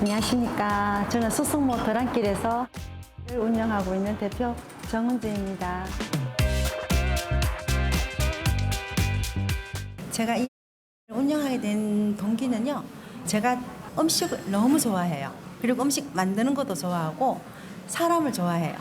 안녕하십니까. 저는 수승모 도랑길에서 운영하고 있는 대표 정은주입니다. 제가 이 운영하게 된 동기는요. 제가 음식을 너무 좋아해요. 그리고 음식 만드는 것도 좋아하고 사람을 좋아해요.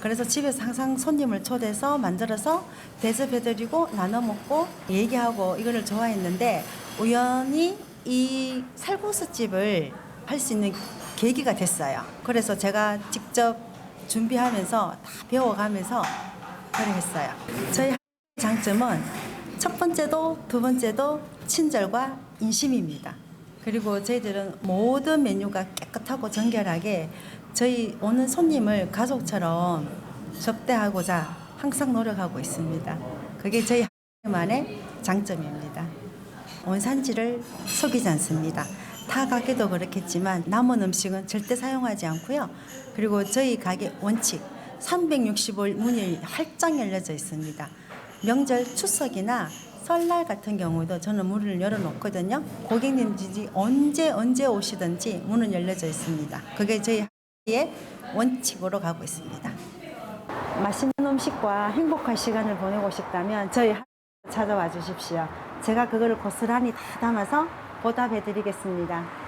그래서 집에서 항상 손님을 초대해서 만들어서 대접해드리고 나눠 먹고 얘기하고 이거를 좋아했는데 우연히 이 살구스 집을 할 수 있는 계기가 됐어요. 그래서 제가 직접 준비하면서 다 배워가면서 그래 했어요. 저희 장점은 첫 번째도 두 번째도 친절과 인심입니다. 그리고 저희들은 모든 메뉴가 깨끗하고 정결하게 저희 오는 손님을 가족처럼 접대하고자 항상 노력하고 있습니다. 그게 저희 만의 장점입니다. 원산지를 속이지 않습니다. 타 가게도 그렇겠지만 남은 음식은 절대 사용하지 않고요. 그리고 저희 가게 원칙 365일 문이 활짝 열려져 있습니다. 명절 추석이나 설날 같은 경우도 저는 문을 열어놓거든요. 고객님들이 언제 언제 오시든지 문은 열려져 있습니다. 그게 저희 의 원칙으로 가고 있습니다. 맛있는 음식과 행복한 시간을 보내고 싶다면 저희 찾아와 주십시오. 제가 그거를 고스란히 다 담아서 보답해 드리겠습니다.